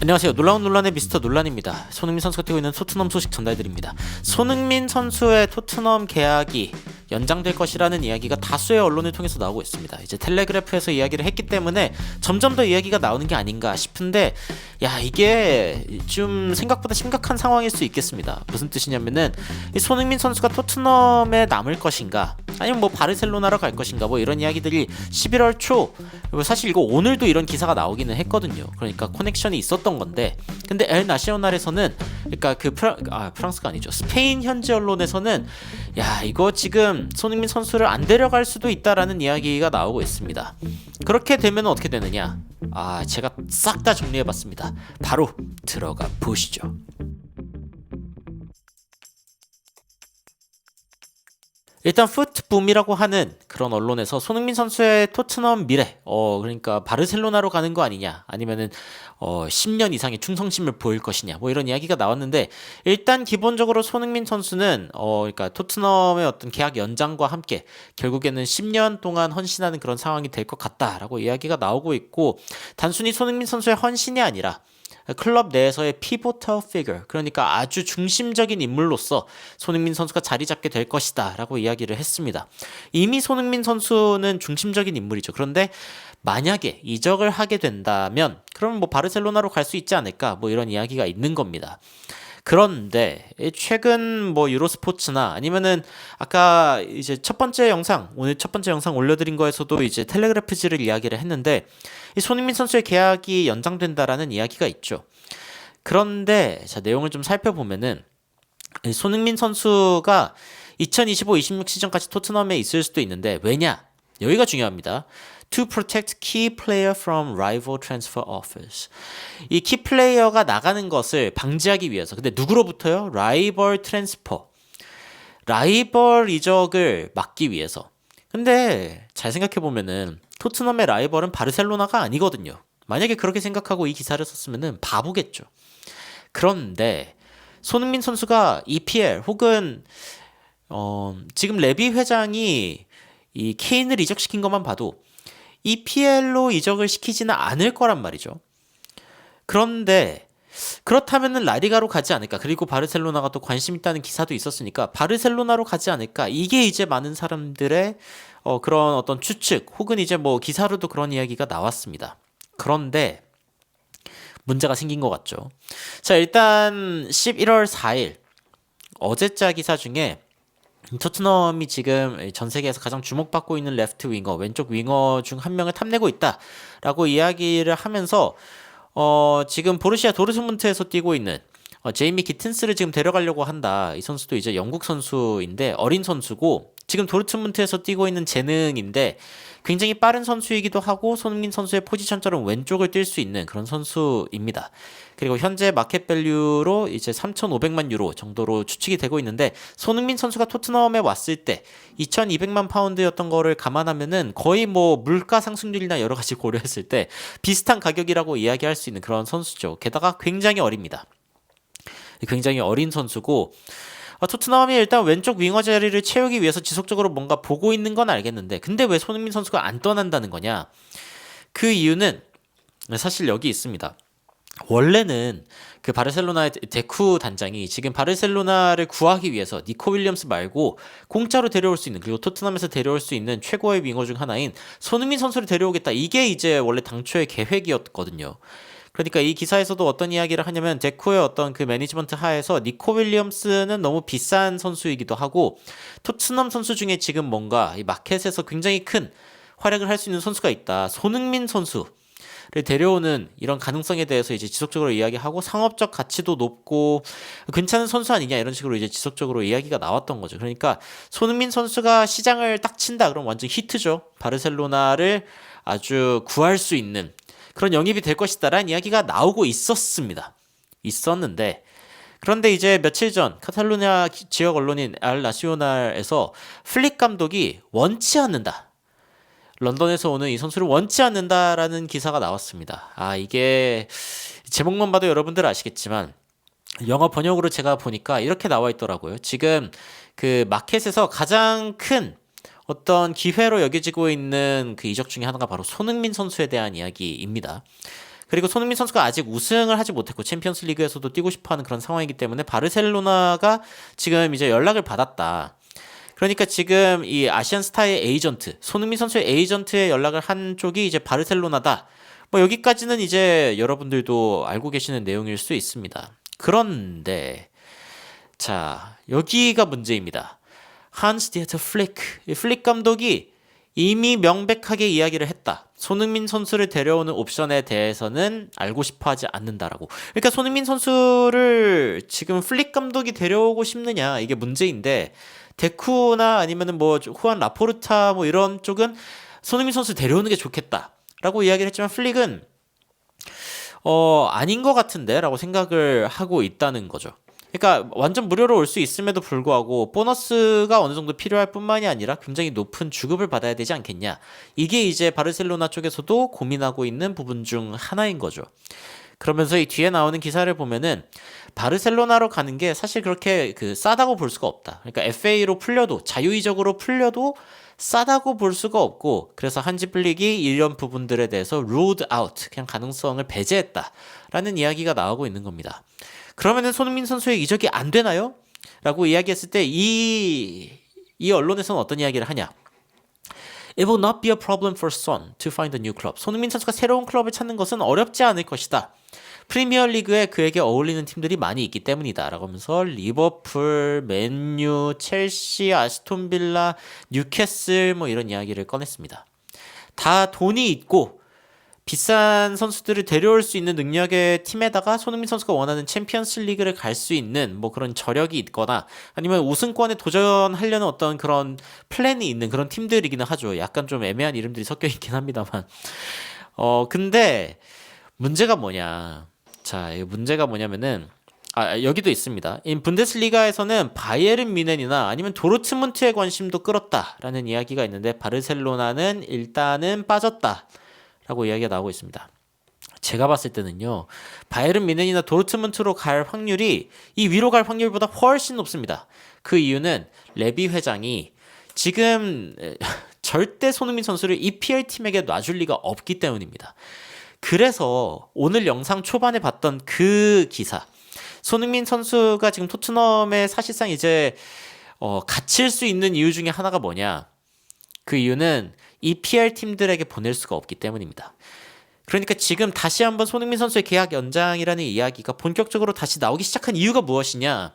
안녕하세요. 놀라운 논란의 미스터 논란입니다. 손흥민 선수가 뛰고 있는 토트넘 소식 전달드립니다. 손흥민 선수의 토트넘 계약이 연장될 것이라는 이야기가 다수의 언론을 통해서 나오고 있습니다. 이제 텔레그래프에서 이야기를 했기 때문에 점점 더 이야기가 나오는 게 아닌가 싶은데 야 이게 좀 생각보다 심각한 상황일 수 있겠습니다. 무슨 뜻이냐면은 이 손흥민 선수가 토트넘에 남을 것인가 아니면 뭐 바르셀로나로 갈 것인가 뭐 이런 이야기들이 11월 초 사실 이거 오늘도 이런 기사가 나오기는 했거든요. 그러니까 커넥션이 있었던 건데 근데 엘 나시오날에서는 그러니까 그 프라, 아, 프랑스가 아니죠. 스페인 현지 언론에서는 야 이거 지금 손흥민 선수를 안 데려갈 수도 있다라는 이야기가 나오고 있습니다. 그렇게 되면 어떻게 되느냐? 아 제가 싹 다 정리해봤습니다. 바로 들어가 보시죠. 일단 풋붐이라고 하는 그런 언론에서 손흥민 선수의 토트넘 미래, 어 그러니까 바르셀로나로 가는 거 아니냐, 아니면은 어 10년 이상의 충성심을 보일 것이냐, 뭐 이런 이야기가 나왔는데 일단 기본적으로 손흥민 선수는 어 그러니까 토트넘의 어떤 계약 연장과 함께 결국에는 10년 동안 헌신하는 그런 상황이 될 것 같다라고 이야기가 나오고 있고 단순히 손흥민 선수의 헌신이 아니라 클럽 내에서의 피보터 피겨 그러니까 아주 중심적인 인물로서 손흥민 선수가 자리 잡게 될 것이다 라고 이야기를 했습니다. 이미 손흥민 선수는 중심적인 인물이죠. 그런데 만약에 이적을 하게 된다면 그러면 뭐 바르셀로나로 갈 수 있지 않을까 뭐 이런 이야기가 있는 겁니다. 그런데 최근 뭐 유로스포츠나 아니면은 아까 이제 첫 번째 영상 오늘 첫 번째 영상 올려드린 거에서도 이제 텔레그래프지를 이야기를 했는데 이 손흥민 선수의 계약이 연장된다라는 이야기가 있죠. 그런데 자 내용을 좀 살펴보면은 이 손흥민 선수가 2025-26 시즌까지 토트넘에 있을 수도 있는데 왜냐? 여기가 중요합니다. To protect key player from rival transfer offers. 이 키 플레이어가 나가는 것을 방지하기 위해서. 근데 누구로부터요? 라이벌 트랜스퍼. 라이벌 이적을 막기 위해서. 근데 잘 생각해 보면은 토트넘의 라이벌은 바르셀로나가 아니거든요. 만약에 그렇게 생각하고 이 기사를 썼으면은 바보겠죠. 그런데 손흥민 선수가 EPL 혹은 어, 지금 레비 회장이 이 케인을 이적시킨 것만 봐도 EPL로 이적을 시키지는 않을 거란 말이죠. 그런데 그렇다면은 라리가로 가지 않을까? 그리고 바르셀로나가 또 관심 있다는 기사도 있었으니까 바르셀로나로 가지 않을까? 이게 이제 많은 사람들의 어, 그런 어떤 추측 혹은 이제 뭐 기사로도 그런 이야기가 나왔습니다. 그런데 문제가 생긴 것 같죠. 자, 일단 11월 4일 어제자 기사 중에 토트넘이 지금 전 세계에서 가장 주목받고 있는 레프트 윙어, 왼쪽 윙어 중 한 명을 탐내고 있다라고 이야기를 하면서 어, 지금 보르시아 도르트문트에서 뛰고 있는 어, 제이미 기튼스를 지금 데려가려고 한다. 이 선수도 이제 영국 선수인데 어린 선수고 지금 도르트문트에서 뛰고 있는 재능인데 굉장히 빠른 선수이기도 하고 손흥민 선수의 포지션처럼 왼쪽을 뛸 수 있는 그런 선수입니다. 그리고 현재 마켓 밸류로 이제 3,500만 유로 정도로 추측이 되고 있는데 손흥민 선수가 토트넘에 왔을 때 2,200만 파운드였던 거를 감안하면은 거의 뭐 물가 상승률이나 여러 가지 고려했을 때 비슷한 가격이라고 이야기할 수 있는 그런 선수죠. 게다가 굉장히 어립니다. 굉장히 어린 선수고 아, 토트넘이 일단 왼쪽 윙어 자리를 채우기 위해서 지속적으로 뭔가 보고 있는 건 알겠는데 근데 왜 손흥민 선수가 안 떠난다는 거냐? 그 이유는 사실 여기 있습니다. 원래는 그 바르셀로나의 데쿠 단장이 지금 바르셀로나를 구하기 위해서 니코 윌리엄스 말고 공짜로 데려올 수 있는 그리고 토트넘에서 데려올 수 있는 최고의 윙어 중 하나인 손흥민 선수를 데려오겠다 이게 이제 원래 당초의 계획이었거든요. 그러니까 이 기사에서도 어떤 이야기를 하냐면 데코의 어떤 그 매니지먼트 하에서 니코 윌리엄스는 너무 비싼 선수이기도 하고 토트넘 선수 중에 지금 뭔가 이 마켓에서 굉장히 큰 활약을 할 수 있는 선수가 있다. 손흥민 선수. 를 데려오는 이런 가능성에 대해서 이제 지속적으로 이야기하고 상업적 가치도 높고 괜찮은 선수 아니냐 이런 식으로 이제 지속적으로 이야기가 나왔던 거죠. 그러니까 손흥민 선수가 시장을 딱 친다 그럼 완전 히트죠. 바르셀로나를 아주 구할 수 있는 그런 영입이 될 것이다라는 이야기가 나오고 있었습니다. 있었는데 그런데 이제 며칠 전 카탈루냐 지역 언론인 알 나시오날에서 플릭 감독이 원치 않는다. 런던에서 오는 이 선수를 원치 않는다라는 기사가 나왔습니다. 아, 이게 제목만 봐도 여러분들 아시겠지만 영어 번역으로 제가 보니까 이렇게 나와 있더라고요. 지금 그 마켓에서 가장 큰 어떤 기회로 여겨지고 있는 그 이적 중에 하나가 바로 손흥민 선수에 대한 이야기입니다. 그리고 손흥민 선수가 아직 우승을 하지 못했고 챔피언스 리그에서도 뛰고 싶어 하는 그런 상황이기 때문에 바르셀로나가 지금 이제 연락을 받았다. 그러니까 지금 이 아시안 스타의 에이전트, 손흥민 선수의 에이전트에 연락을 한 쪽이 이제 바르셀로나다. 뭐 여기까지는 이제 여러분들도 알고 계시는 내용일 수 있습니다. 그런데 자, 여기가 문제입니다. 한스 디에터 플릭. 이 플릭 감독이 이미 명백하게 이야기를 했다. 손흥민 선수를 데려오는 옵션에 대해서는 알고 싶어 하지 않는다라고. 그러니까 손흥민 선수를 지금 플릭 감독이 데려오고 싶느냐 이게 문제인데 데쿠나 아니면은 뭐 후안 라포르타 뭐 이런 쪽은 손흥민 선수 데려오는 게 좋겠다라고 이야기를 했지만 플릭은 어 아닌 것 같은데라고 생각을 하고 있다는 거죠. 그러니까 완전 무료로 올 수 있음에도 불구하고 보너스가 어느 정도 필요할 뿐만이 아니라 굉장히 높은 주급을 받아야 되지 않겠냐. 이게 이제 바르셀로나 쪽에서도 고민하고 있는 부분 중 하나인 거죠. 그러면서 이 뒤에 나오는 기사를 보면은 바르셀로나로 가는 게 사실 그렇게 그 싸다고 볼 수가 없다. 그러니까 FA로 풀려도 자유의적으로 풀려도 싸다고 볼 수가 없고 그래서 한지 플릭이 이런 부분들에 대해서 ruled out 그냥 가능성을 배제했다라는 이야기가 나오고 있는 겁니다. 그러면은 손흥민 선수의 이적이 안 되나요? 라고 이야기했을 때 이 이 언론에서는 어떤 이야기를 하냐? It will not be a problem for Son to find a new club. 손흥민 선수가 새로운 클럽을 찾는 것은 어렵지 않을 것이다. 프리미어 리그에 그에게 어울리는 팀들이 많이 있기 때문이다. 라고 하면서 리버풀, 맨유, 첼시, 아스톤 빌라, 뉴캐슬 뭐 이런 이야기를 꺼냈습니다. 다 돈이 있고 비싼 선수들을 데려올 수 있는 능력의 팀에다가 손흥민 선수가 원하는 챔피언스 리그를 갈 수 있는 뭐 그런 저력이 있거나 아니면 우승권에 도전하려는 어떤 그런 플랜이 있는 그런 팀들이기는 하죠. 약간 좀 애매한 이름들이 섞여 있긴 합니다만. 어, 근데 문제가 뭐냐. 자, 이 문제가 뭐냐면은 아, 여기도 있습니다. 인 분데스리가에서는 바이에른 미넨이나 아니면 도르트문트의 관심도 끌었다라는 이야기가 있는데 바르셀로나는 일단은 빠졌다. 라고 이야기가 나오고 있습니다. 제가 봤을 때는요. 바이에른 미넨이나 도르트문트로 갈 확률이 이 위로 갈 확률보다 훨씬 높습니다. 그 이유는 레비 회장이 지금 절대 손흥민 선수를 EPL 팀에게 놔줄 리가 없기 때문입니다. 그래서 오늘 영상 초반에 봤던 그 기사 손흥민 선수가 지금 토트넘에 사실상 이제 어, 갇힐 수 있는 이유 중에 하나가 뭐냐? 그 이유는 EPL 팀들에게 보낼 수가 없기 때문입니다. 그러니까 지금 다시 한번 손흥민 선수의 계약 연장이라는 이야기가 본격적으로 다시 나오기 시작한 이유가 무엇이냐?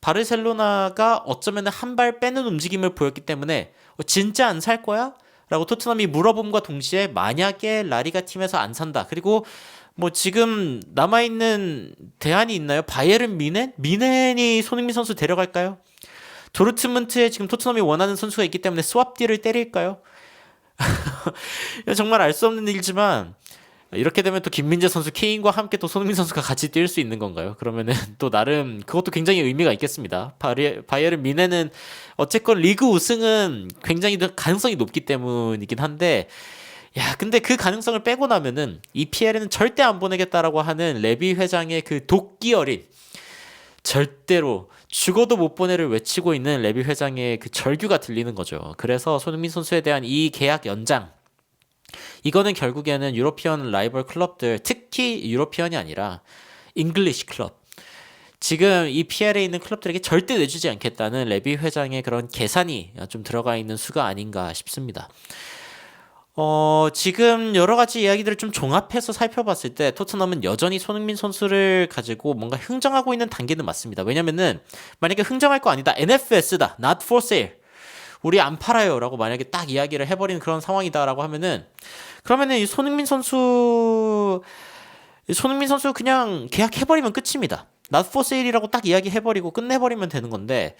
바르셀로나가 어쩌면 한 발 빼는 움직임을 보였기 때문에 어, 진짜 안 살 거야? 라고 토트넘이 물어봄과 동시에 만약에 라리가 팀에서 안 산다. 그리고 뭐 지금 남아있는 대안이 있나요? 바이에른 미넨? 미넨이 손흥민 선수 데려갈까요? 도르트문트에 지금 토트넘이 원하는 선수가 있기 때문에 스왑 딜을 때릴까요? 정말 알 수 없는 일이지만 이렇게 되면 또 김민재 선수 케인과 함께 또 손흥민 선수가 같이 뛸 수 있는 건가요? 그러면은 또 나름 그것도 굉장히 의미가 있겠습니다. 바이에른 미네는 어쨌건 리그 우승은 굉장히 가능성이 높기 때문이긴 한데 야, 근데 그 가능성을 빼고 나면은 EPL에는 절대 안 보내겠다라고 하는 레비 회장의 그 도끼 어린 절대로 죽어도 못 보내를 외치고 있는 레비 회장의 그 절규가 들리는 거죠. 그래서 손흥민 선수에 대한 이 계약 연장 이거는 결국에는 유로피언 라이벌 클럽들 특히 유로피언이 아니라 잉글리시 클럽 지금 이 PL에 있는 클럽들에게 절대 내주지 않겠다는 레비 회장의 그런 계산이 좀 들어가 있는 수가 아닌가 싶습니다. 어, 지금 여러 가지 이야기들을 좀 종합해서 살펴봤을 때 토트넘은 여전히 손흥민 선수를 가지고 뭔가 흥정하고 있는 단계는 맞습니다. 왜냐면은 만약에 흥정할 거 아니다. NFS다. Not for sale. 우리 안 팔아요. 라고 만약에 딱 이야기를 해버리는 그런 상황이다라고 하면은 그러면은 이 손흥민 선수 손흥민 선수 그냥 계약해버리면 끝입니다. Not for sale이라고 딱 이야기해버리고 끝내버리면 되는 건데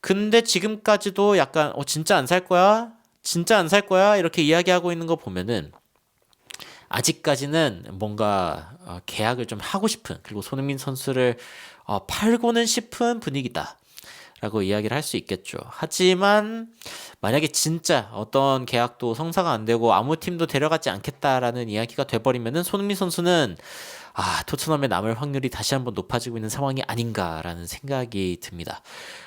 근데 지금까지도 약간 어 진짜 안 살 거야? 진짜 안 살 거야? 이렇게 이야기하고 있는 거 보면은 아직까지는 뭔가 어, 계약을 좀 하고 싶은 그리고 손흥민 선수를 어, 팔고는 싶은 분위기다. 라고 이야기를 할 수 있겠죠. 하지만 만약에 진짜 어떤 계약도 성사가 안 되고 아무 팀도 데려가지 않겠다라는 이야기가 돼버리면은 손흥민 선수는 아, 토트넘에 남을 확률이 다시 한번 높아지고 있는 상황이 아닌가라는 생각이 듭니다.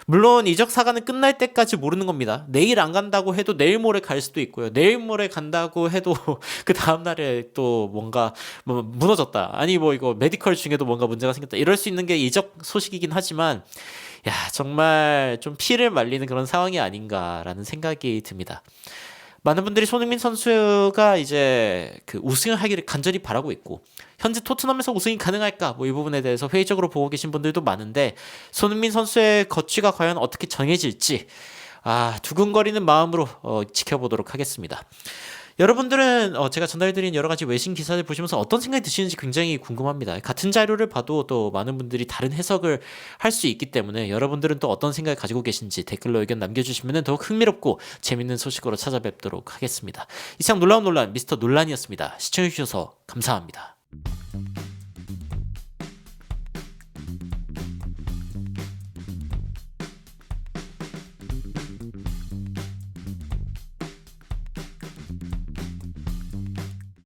물론 이적 사과는 끝날 때까지 모르는 겁니다. 내일 안 간다고 해도 내일 모레 갈 수도 있고요. 내일 모레 간다고 해도 그 다음 날에 또 뭔가 뭐 무너졌다. 아니 뭐 이거 메디컬 중에도 뭔가 문제가 생겼다. 이럴 수 있는 게 이적 소식이긴 하지만 야, 정말 좀 피를 말리는 그런 상황이 아닌가라는 생각이 듭니다. 많은 분들이 손흥민 선수가 이제 그 우승을 하기를 간절히 바라고 있고 현재 토트넘에서 우승이 가능할까 뭐 이 부분에 대해서 회의적으로 보고 계신 분들도 많은데 손흥민 선수의 거취가 과연 어떻게 정해질지 아 두근거리는 마음으로 어, 지켜보도록 하겠습니다. 여러분들은 어, 제가 전달드린 여러 가지 외신 기사를 보시면서 어떤 생각이 드시는지 굉장히 궁금합니다. 같은 자료를 봐도 또 많은 분들이 다른 해석을 할 수 있기 때문에 여러분들은 또 어떤 생각을 가지고 계신지 댓글로 의견 남겨주시면 더욱 흥미롭고 재밌는 소식으로 찾아뵙도록 하겠습니다. 이상 놀라운 논란 미스터 논란이었습니다. 시청해주셔서 감사합니다.